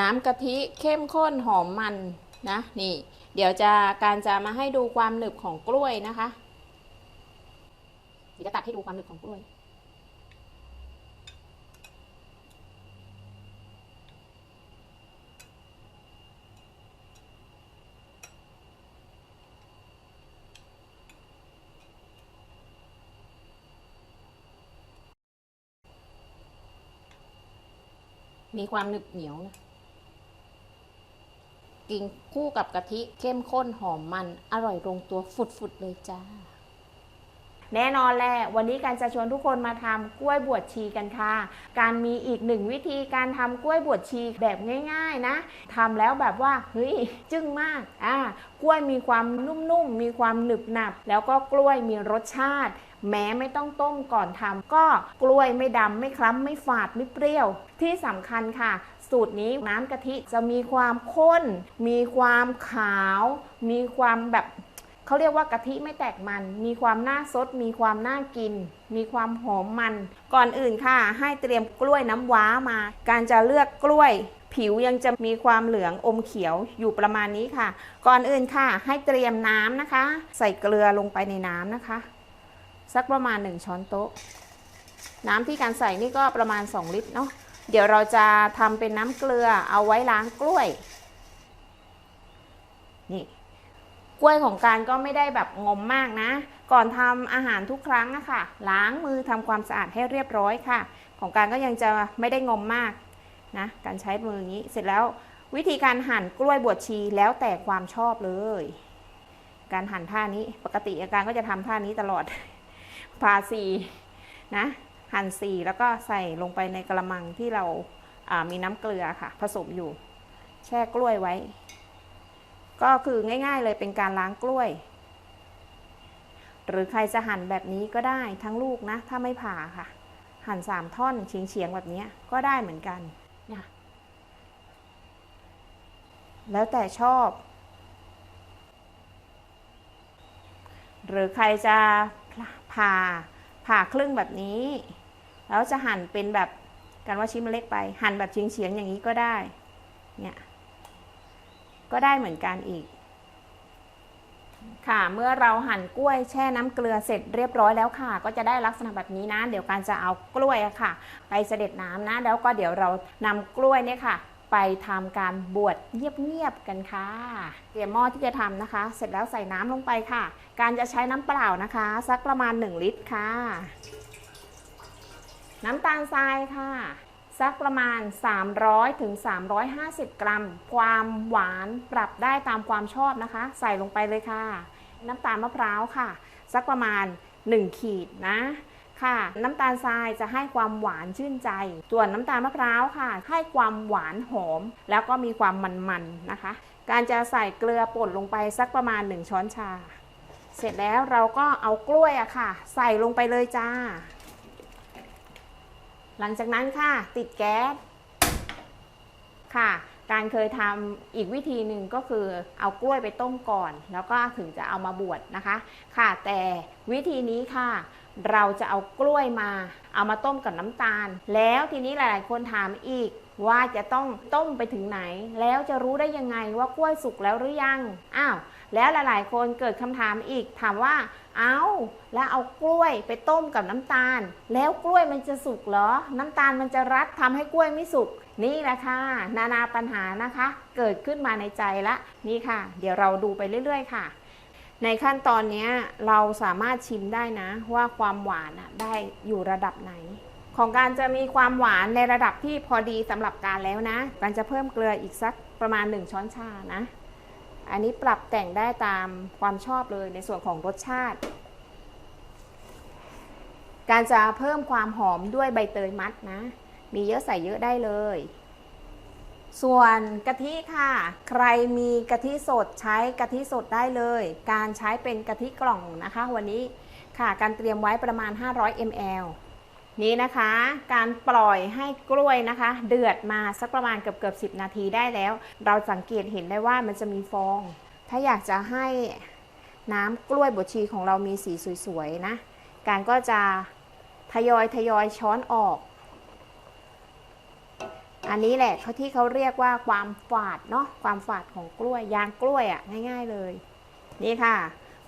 น้ำกะทิเข้มข้นหอมมันนะนี่ เดี๋ยวจะการจะมาให้ดูความหนึบของกล้วยนะคะเดี๋ยวจะตัดให้ดูความหนึบของกล้วยมีความหนึบเหนียวนะ กินคู่กับกะทิเข้มข้นหอมมันอร่อยลงตัวฝุดๆเลยจ้า แน่นอนแหละวันนี้การจะชวนทุกคนมาทำกล้วยบวชชีกันค่ะ การมีอีกหนึ่งวิธีการทำกล้วยบวชชีแบบง่าย ๆนะทำแล้วแบบว่าเฮ้ยจึ้งมากอ่ากล้วยมีความนุ่มๆมีความหนึบหนับ แล้วก็กล้วยมีรสชาติแม้ไม่ต้องต้มก่อนทำก็กล้วยไม่ดำไม่คล้ำไม่ฝาดไม่เปรี้ยว ที่สำคัญค่ะ สูตรนี้น้ำกะทิจะมีความข้น มีความขาว มีความแบบเขาเรียกว่ากะทิไม่แตกมัน มีความน่าซดมีความน่ากิน มีความหอมมัน ก่อนอื่นค่ะ ให้เตรียมกล้วยน้ำว้ามา การจะเลือกกล้วย ผิวยังจะมีความเหลืองอมเขียวอยู่ประมาณนี้ค่ะ ก่อนอื่นค่ะ ให้เตรียมน้ำนะคะ ใส่เกลือลงไปในน้ำนะคะ สักประมาณ 1 ช้อนโต๊ะ น้ำที่การใส่นี่ก็ประมาณ 2 ลิตรเนาะ เดี๋ยวเราจะทำเป็นน้ำเกลือเอาไว้ล้างกล้วย นี่กล้วยของการก็ไม่ได้แบบงมมากนะ ก่อนทำอาหารทุกครั้งอะค่ะ ล้างมือทำความสะอาดให้เรียบร้อยค่ะ ของการก็ยังจะไม่ได้งมมากนะการใช้มืออย่างนี้เสร็จแล้ววิธีการหั่นกล้วยบวชชีแล้วแต่ความชอบเลย การหั่นท่านี้ปกติอาการก็จะทำท่านี้ตลอดพาสีนะ หั่นสีแล้วก็ใส่ลงไปในกระมังที่เราามีน้ำเกลือค่ะ ผสมอยู่ แช่กล้วยไว้ ก็คือง่ายๆเลยเป็นการล้างกล้วย หรือใครจะหั่นแบบนี้ก็ได้ทั้งลูกนะ ถ้าไม่ผ่าค่ะ หั่นสามท่อนเฉียงๆแบบนี้ก็ได้เหมือนกันนะแล้วแต่ชอบ หรือใครจะผ่าผ่าครึ่งแบบนี้ แล้วจะหั่นเป็นแบบกันว่าชิ้นมันเล็กไป หั่นแบบเฉียงๆอย่างนี้ก็ได้เนี่ยก็ได้เหมือนกันอีก ค่ะเมื่อเราหั่นกล้วยแช่น้ำเกลือเสร็จเรียบร้อยแล้วค่ะ ก็จะได้ลักษณะแบบนี้นะ เดี๋ยวการจะเอากล้วยค่ะ ไปเสด็จน้ำนะ แล้วก็เดี๋ยวเรานำกล้วยเนี่ยค่ะไปทำการบวชเงียบๆกันค่ะ เตรียมหม้อที่จะทำนะคะ เสร็จแล้วใส่น้ำลงไปค่ะ การจะใช้น้ำเปล่านะคะ สักประมาณ 1 ลิตรค่ะ น้ำตาลทรายค่ะ สักประมาณ 300ถึง350 กรัม ความหวานปรับได้ตามความชอบนะคะ ใส่ลงไปเลยค่ะ น้ำตาลมะพร้าวค่ะ สักประมาณ 1 ขีดนะค่ะน้ำตาลทรายจะให้ความหวานชื่นใจ ส่วนน้ำตาลมะพร้าวค่ะ ให้ความหวานหอม แล้วก็มีความมันๆนะคะ การจะใส่เกลือป่นลงไปสักประมาณ 1 ช้อนชา เสร็จแล้วเราก็เอากล้วยอะค่ะ ใส่ลงไปเลยจ้า หลังจากนั้นค่ะติดแก๊สค่ะ การเคยทำอีกวิธีหนึ่งก็คือเอากล้วยไปต้มก่อน แล้วก็ถึงจะเอามาบวชนะคะ ค่ะ แต่วิธีนี้ค่ะ เราจะเอากล้วยมา เอามาต้มกับน้ำตาล แล้วทีนี้หลาย ๆ คนถามอีกว่าจะต้องต้มไปถึงไหน แล้วจะรู้ได้ยังไงว่ากล้วยสุกแล้วหรือยังอ้าวแล้วหลาย ๆ คนเกิดคำถามอีกถามว่าเอาแล้วเอากล้วยไปต้มกับน้ำตาล แล้วกล้วยมันจะสุกเหรอ น้ำตาลมันจะรัดทำให้กล้วยไม่สุกนี่แหละค่ะนานาปัญหานะคะ เกิดขึ้นมาในใจละนี่ค่ะ เดี๋ยวเราดูไปเรื่อย ๆ ค่ะ ในขั้นตอนนี้เราสามารถชิมได้นะ ว่าความหวานได้อยู่ระดับไหน ของการจะมีความหวานในระดับที่พอดีสำหรับการแล้วนะการจะเพิ่มเกลืออีกสักประมาณ 1 ช้อนชานะ อันนี้ปรับแต่งได้ตามความชอบเลยในส่วนของรสชาติ การจะเพิ่มความหอมด้วยใบเตยมัดนะ มีเยอะใส่เยอะได้เลย ส่วนกะทิค่ะ ใครมีกะทิสดใช้กะทิสดได้เลย การใช้เป็นกะทิกล่องนะคะ วันนี้ค่ะการเตรียมไว้ประมาณ 500 ml นี้นะคะ การปล่อยให้กล้วยนะคะ เดือดมาสักประมาณเกือบเกือบ10 นาทีได้แล้ว เราสังเกตเห็นได้ว่ามันจะมีฟอง ถ้าอยากจะให้น้ำกล้วยบดชีของเรามีสีสวยๆนะ การก็จะทยอยทยอยช้อนออก อันนี้แหละเขาที่เขาเรียกว่าความฝาดเนาะความฝาดของกล้วยยางกล้วยอะ่ะง่าย ๆเลย นี่ค่ะ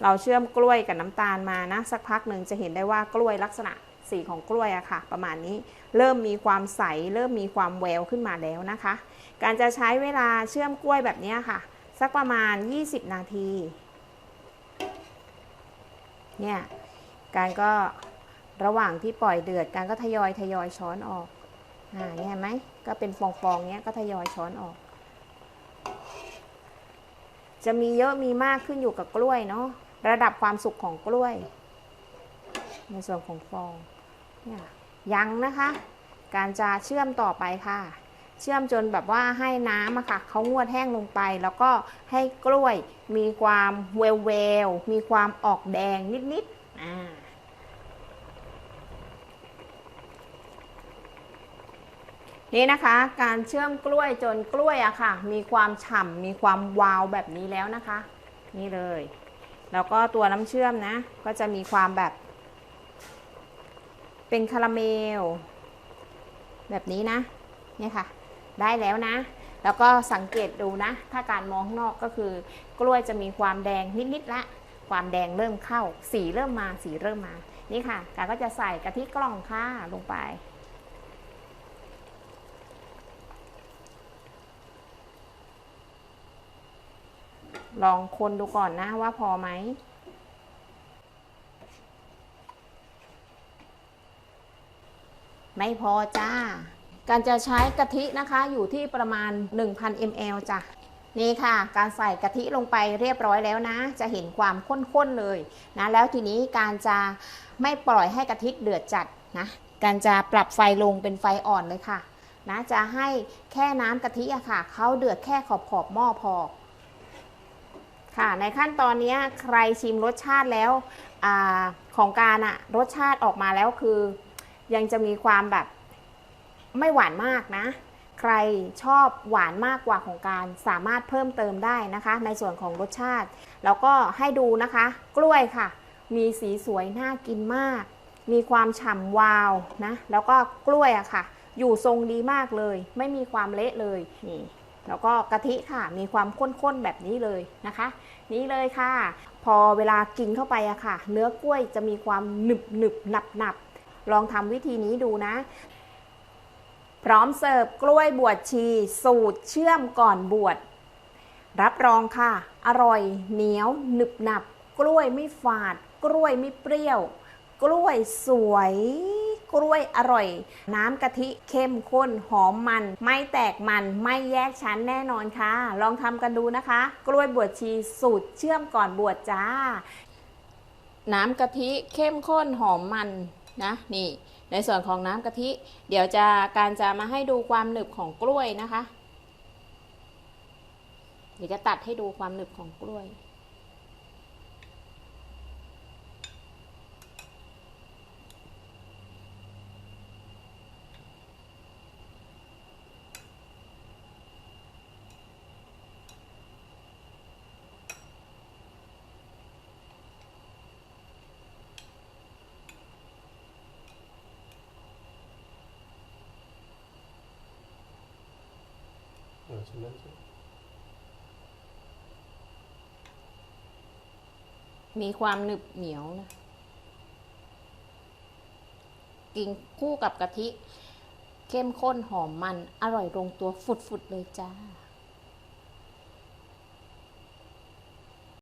เราเชื่อมกล้วยกับน้ำตาลมานะสักพักหนึ่งจะเห็นได้ว่ากล้วยลักษณะสีของกล้วยอะค่ะ ประมาณนี้เริ่มมีความใส เริ่มมีความแววขึ้นมาแล้วนะคะ การจะใช้เวลาเชื่อมกล้วยแบบนี้ค่ะ สักประมาณ 20 นาทีเนี่ยการก็ระหว่างที่ปล่อยเดือดการก็ทยอยทยอยช้อนออก อ่าเนี่เห็นไหมก็เป็นฟองๆเนี้ยก็ทยอยช้อนออก จะมีเยอะมีมากขึ้นอยู่กับกล้วยเนาะระดับความสุกของกล้วย ในส่วนของฟองเนี่ยยังนะคะ การจะเชื่อมต่อไปค่ะ เชื่อมจนแบบว่าให้น้ำอะค่ะเขางวดแห้งลงไป แล้วก็ให้กล้วยมีความเวลเวลมีความออกแดงนิดๆอ่า นี่นะคะ การเชื่อมกล้วยจนกล้วยอะค่ะ มีความฉ่ำมีความวาวแบบนี้แล้วนะคะ นี่เลย แล้วก็ตัวน้ำเชื่อมนะ ก็จะมีความแบบ เป็นคาราเมล แบบนี้นะเนี่ยค่ะ ได้แล้วนะ แล้วก็สังเกตดูนะ ถ้าการมองข้างนอกก็คือ กล้วยจะมีความแดงนิดๆละ ความแดงเริ่มเข้า สีเริ่มมาสีเริ่มมา นี่ค่ะการก็จะใส่กะทิกล่องค่ะลงไป ลองคนดูก่อนนะว่าพอไหม ไม่พอจ้า การจะใช้กะทินะคะอยู่ที่ประมาณ 1,000 ml จ้ะนี่ค่ะ การใส่กะทิลงไปเรียบร้อยแล้วนะ จะเห็นความข้นๆเลยนะแล้วทีนี้การจะไม่ปล่อยให้กะทิเดือดจัดนะการจะปรับไฟลงเป็นไฟอ่อนเลยค่ะนะจะให้แค่น้ำกะทิอะค่ะเขาเดือดแค่ขอบขอบหม้อพอ ค่ะ ในขั้นตอนนี้ใครชิมรสชาติแล้วอของการอะรสชาติออกมาแล้วคือ ยังจะมีความแบบไม่หวานมากนะ ใครชอบหวานมากกว่าของการสามารถเพิ่มเติมได้นะคะ ในส่วนของรสชาติ แล้วก็ให้ดูนะคะ กล้วยค่ะ มีสีสวยน่ากินมาก มีความฉ่ำวาวนะ แล้วก็กล้วยอะค่ะ อยู่ทรงดีมากเลย ไม่มีความเละเลยนี่ แล้วก็กะทิค่ะมีความข้นๆแบบนี้เลยนะคะ นี่เลยค่ะ พอเวลากินเข้าไปอะค่ะ เนื้อกล้วยจะมีความหนึบหนึบหนับหนับลองทำวิธีนี้ดูนะ พร้อมเสิร์ฟกล้วยบวชชี สูตรเชื่อมก่อนบวชรับรองค่ะ อร่อยเหนียวหนึบหนับ กล้วยไม่ฝาด กล้วยไม่เปรี้ยว กล้วยสวย กล้วยอร่อย น้ำกะทิเข้มข้นหอมมัน ไม่แตกมันไม่แยกชั้นแน่นอนค่ะ ลองทำกันดูนะคะ กล้วยบวชชีสูตรเชื่อมก่อนบวชจ้า น้ำกะทิเข้มข้นหอมมันนะนี่ในส่วนของน้ำกะทิ เดี๋ยวจะการจะมาให้ดูความหนึบของกล้วยนะคะ เดี๋ยวจะตัดให้ดูความหนึบของกล้วย Ja, så lätt så. มีความหนึบเหนียวนะกินคู่กับกะทิ เข้มข้นหอมมันอร่อยลงตัวฝุดๆเลยจ้า